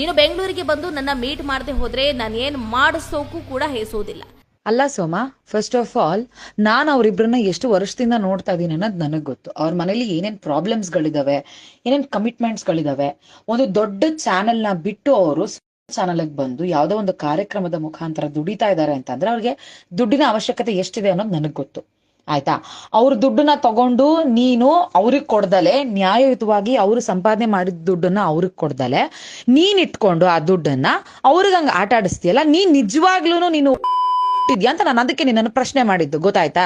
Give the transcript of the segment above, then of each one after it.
ನೀನು ಬೆಂಗಳೂರಿಗೆ ಬಂದು ನನ್ನ ಮೀಟ್ ಮಾಡದೆ ಹೋದ್ರೆ ನಾನು ಏನ್ ಮಾಡಿಸೋಕು ಕೂಡ ಹೇಸೋದಿಲ್ಲ. ಅಲ್ಲ ಸೋಮ ಫಸ್ಟ್ ಆಫ್ ಆಲ್ ನಾನು ಅವ್ರಿಬ್ರನ್ನ ಎಷ್ಟು ವರ್ಷದಿಂದ ನೋಡ್ತಾ ಇದ್ದೀನಿ ಅನ್ನೋದು ನನಗೆ ಗೊತ್ತು. ಅವ್ರ ಮನೇಲಿ ಏನೇನ್ ಏನೇನ್ ಕಮಿಟ್ಮೆಂಟ್ಸ್ ಗಳಿದಾವೆ, ಒಂದು ದೊಡ್ಡ ಚಾನೆಲ್ನ ಬಿಟ್ಟು ಅವರು ಗೆ ಬಂದು ಯಾವುದೋ ಒಂದು ಕಾರ್ಯಕ್ರಮದ ಮುಖಾಂತರ ದುಡಿತಾ ಇದ್ದಾರೆ ಅಂತಂದ್ರೆ ಅವ್ರಿಗೆ ದುಡ್ಡಿನ ಅವಶ್ಯಕತೆ ಎಷ್ಟಿದೆ ಅನ್ನೋದು ನನಗೆ ಗೊತ್ತು. ಆಯ್ತಾ? ಅವ್ರ ದುಡ್ಡನ್ನ ತಗೊಂಡು ನೀನು ಅವ್ರಿಗೆ ಕೊಡ್ದಲೆ, ನ್ಯಾಯಯುತವಾಗಿ ಅವ್ರು ಸಂಪಾದನೆ ಮಾಡಿದ ದುಡ್ಡನ್ನ ಅವ್ರಿಗೆ ಕೊಡ್ದಲೆ. ನೀನ್ ಇಟ್ಕೊಂಡು ಆ ದುಡ್ಡನ್ನ ಅವ್ರಿಗೆ ಹಂಗ ಆಟ ಆಡಿಸ್ತೀಯಲ್ಲ ನೀನ್ ನಿಜವಾಗ್ಲೂ ನೀನು ಇದ್ಯಾ ಅಂತ ನಾನು ಅದಕ್ಕೆ ನಿನ್ನನ್ನು ಪ್ರಶ್ನೆ ಮಾಡಿದ್ದು, ಗೊತ್ತಾಯ್ತಾ?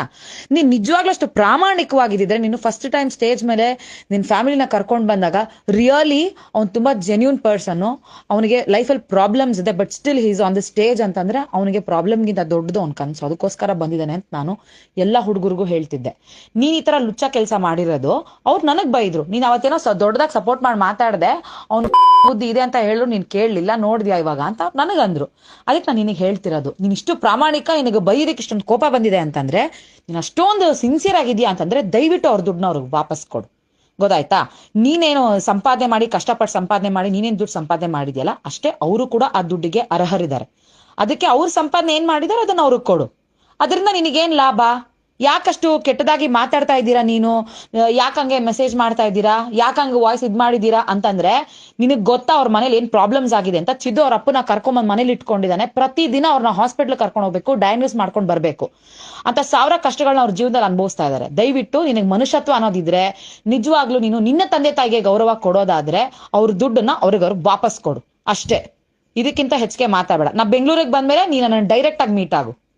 ನೀನ್ ನಿಜವಾಗ್ಲೂ ಅಷ್ಟು ಪ್ರಾಮಾಣಿಕವಾಗಿದ್ದಿದ್ರೆ ನೀನು ಫಸ್ಟ್ ಟೈಮ್ ಸ್ಟೇಜ್ ಮೇಲೆ ನಿನ್ ಫ್ಯಾಮಿಲಿನ ಕರ್ಕೊಂಡು ಬಂದಾಗ ರಿಯಲಿ ಅವ್ನು ತುಂಬಾ ಜೆನ್ಯೂನ್ ಪರ್ಸನ್ ಅವನಿಗೆ ಲೈಫಲ್ಲಿ ಪ್ರಾಬ್ಲಮ್ಸ್ ಇದೆ but still he's on the stage ಅಂತಂದ್ರೆ ಅವನಿಗೆ ಪ್ರಾಬ್ಲಮ್ಗಿಂತ ದೊಡ್ಡದು ಅವ್ನ ಕನಸು. ಅದಕ್ಕೋಸ್ಕರ ಬಂದಿದ್ದಾನೆ ಅಂತ ನಾನು ಎಲ್ಲ ಹುಡುಗರಿಗೂ ಹೇಳ್ತಿದ್ದೆ. ನೀನ್ ಈ ತರ ಲುಚ್ಚ ಕೆಲಸ ಮಾಡಿರೋದು, ಅವ್ರು ನನಗ್ ಬೈದ್ರು. ನೀನ್ ಅವತ್ತೇನೋ ದೊಡ್ಡದಾಗಿ ಸಪೋರ್ಟ್ ಮಾಡಿ ಮಾತಾಡ್ದೆ, ಅವ್ನು ಬುದ್ಧಿ ಇದೆ ಅಂತ ಹೇಳು ನೀನ್ ಕೇಳಲಿಲ್ಲ, ನೋಡಿದ್ಯಾ ಇವಾಗ ಅಂತ ನನಗಂದ್ರು. ಅದಕ್ಕೆ ನಾನು ನಿನಗೆ ಹೇಳ್ತಿರೋದು, ನೀನ್ ಇಷ್ಟು ಪ್ರಾಮಾಣಿಕ ನಿನಗೆ ಬೈಯೋದಕ್ಕೆ ಇಷ್ಟೊಂದು ಕೋಪ ಬಂದಿದೆ ಅಂತಂದ್ರೆ, ನೀನು ಅಷ್ಟೊಂದು ಸಿನ್ಸಿಯರ್ ಆಗಿದ್ಯಾ ಅಂತಂದ್ರೆ ದಯವಿಟ್ಟು ಅವ್ರ ದುಡ್ಡನ್ನ ಅವ್ರಿಗೆ ವಾಪಸ್ ಕೊಡು. ಗೊತ್ತಾಯ್ತಾ? ನೀನೇನು ಸಂಪಾದನೆ ಮಾಡಿ, ಕಷ್ಟಪಟ್ಟು ಸಂಪಾದನೆ ಮಾಡಿ, ನೀನೇನು ದುಡ್ಡು ಸಂಪಾದನೆ ಮಾಡಿದ್ಯಲ್ಲ, ಅಷ್ಟೇ ಅವರು ಕೂಡ ಆ ದುಡ್ಡಿಗೆ ಅರ್ಹರಿದ್ದಾರೆ. ಅದಕ್ಕೆ ಅವ್ರ ಸಂಪಾದನೆ ಏನ್ ಮಾಡಿದಾರೆ ಅದನ್ನ ಅವ್ರಿಗೆ ಕೊಡು. ಅದರಿಂದ ನಿನಗೇನ್ ಲಾಭ? ಯಾಕಷ್ಟು ಕೆಟ್ಟದಾಗಿ ಮಾತಾಡ್ತಾ ಇದ್ದೀರಾ ನೀನು? ಯಾಕಂಗೆ ಮೆಸೇಜ್ ಮಾಡ್ತಾ ಇದ್ದೀರಾ? ಯಾಕಂಗೆ ವಾಯ್ಸ್ ಇದ್ ಮಾಡಿದ್ದೀರಾ? ಅಂತಂದ್ರೆ, ನಿನಗ್ ಗೊತ್ತಾ ಅವ್ರ ಮನೇಲಿ ಏನ್ ಪ್ರಾಬ್ಲಮ್ಸ್ ಆಗಿದೆ ಅಂತ? ಚಿದ್ದು ಅವ್ರ ಅಪ್ಪನ ಕರ್ಕೊಂಬಂದ್ ಮನೇಲಿ ಇಟ್ಕೊಂಡಿದ್ದಾನೆ. ಪ್ರತಿದಿನ ಅವ್ರನ್ನ ಹಾಸ್ಪಿಟ್ಲ್ ಕರ್ಕೊಂಡು ಹೋಗ್ಬೇಕು ಡಯಾಗ್ನೋಸ್ ಮಾಡ್ಕೊಂಡು ಬರ್ಬೇಕು. ಅಂತ ಸಾವಿರ ಕಷ್ಟಗಳನ್ನ ಅವ್ರ ಜೀವನದಲ್ಲಿ ಅನುಭವಿಸ್ತಾ ಇದ್ದಾರೆ ದಯವಿಟ್ಟು ನಿನಗೆ ಮನುಷ್ಯತ್ವ ಅನ್ನೋದಿದ್ರೆ, ನಿಜವಾಗ್ಲೂ ನೀನು ನಿನ್ನ ತಂದೆ ತಾಯಿಗೆ ಗೌರವ ಕೊಡೋದಾದ್ರೆ, ಅವ್ರ ದುಡ್ಡನ್ನ ಅವ್ರಿಗೆ ಅವ್ರಿಗೆ ವಾಪಸ್ ಕೊಡು. ಅಷ್ಟೇ. ಇದಕ್ಕಿಂತ ಹೆಚ್ಚಿಗೆ ಮಾತಾಡಬೇಡ. ನಾ ಬೆಂಗಳೂರಿಗೆ ಬಂದ್ಮೇಲೆ ನೀನು ನನ್ನ ಡೈರೆಕ್ಟ್ ಆಗಿ ಮೀಟ್ ಆಗು.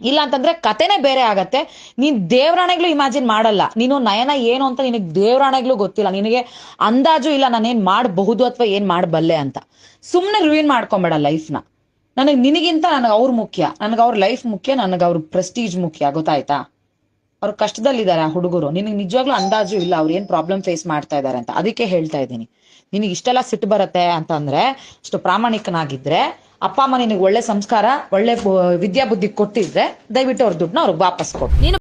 ಇಲ್ಲ ಅಂತಂದ್ರೆ ಕತೆನೇ ಬೇರೆ ಆಗತ್ತೆ. ನೀನ್ ದೇವ್ರಾಣೆಗ್ಲು ಇಮ್ಯಾಜಿನ್ ಮಾಡಲ್ಲ. ನೀನು ನಯನ ಏನು ಅಂತ ನಿನಗೆ ದೇವ್ರಾಣೆಗ್ಲು ಗೊತ್ತಿಲ್ಲ. ನಿನಗೆ ಅಂದಾಜು ಇಲ್ಲ ನಾನೇನ್ ಮಾಡಬಹುದು ಅಥವಾ ಏನ್ ಮಾಡಬಲ್ಲೆ ಅಂತ. ಸುಮ್ನೆ ರುವಿನ್ ಮಾಡ್ಕೊಂಬೇಡ ಲೈಫ್ನ ನನಗೆ ನಿನಗಿಂತ ನನಗೆ ಅವ್ರ ಮುಖ್ಯ. ನನಗೆ ಅವ್ರ ಲೈಫ್ ಮುಖ್ಯ, ನನಗೆ ಅವ್ರ ಪ್ರೆಸ್ಟೀಜ್ ಮುಖ್ಯ. ಗೊತ್ತಾಯ್ತಾ? ಅವ್ರು ಕಷ್ಟದಲ್ಲಿದ್ದಾರೆ ಆ ಹುಡುಗರು. ನಿನಗೆ ನಿಜವಾಗ್ಲೂ ಅಂದಾಜು ಇಲ್ಲ ಅವ್ರು ಏನ್ ಪ್ರಾಬ್ಲಮ್ ಫೇಸ್ ಮಾಡ್ತಾ ಇದ್ದಾರೆ ಅಂತ. ಅದಕ್ಕೆ ಹೇಳ್ತಾ ಇದ್ದೀನಿ. ನಿನಗೆ ಇಷ್ಟೆಲ್ಲ ಸಿಟ್ಟು ಬರುತ್ತೆ ಅಂತಂದ್ರೆ, ಅಷ್ಟು ಪ್ರಾಮಾಣಿಕನಾಗಿದ್ರೆ ಅಪ್ಪ ಅಮ್ಮ ನಿನಗೆ ಒಳ್ಳೆ ಸಂಸ್ಕಾರ, ಒಳ್ಳೆ ವಿದ್ಯಾ ಬುದ್ಧಿ ಕೊಟ್ಟಿದ್ರೆ ದಯವಿಟ್ಟು ಅವ್ರ ದುಡ್ಡನ್ನ ಅವ್ರಿಗೆ ವಾಪಸ್ ಕೊಟ್ಟು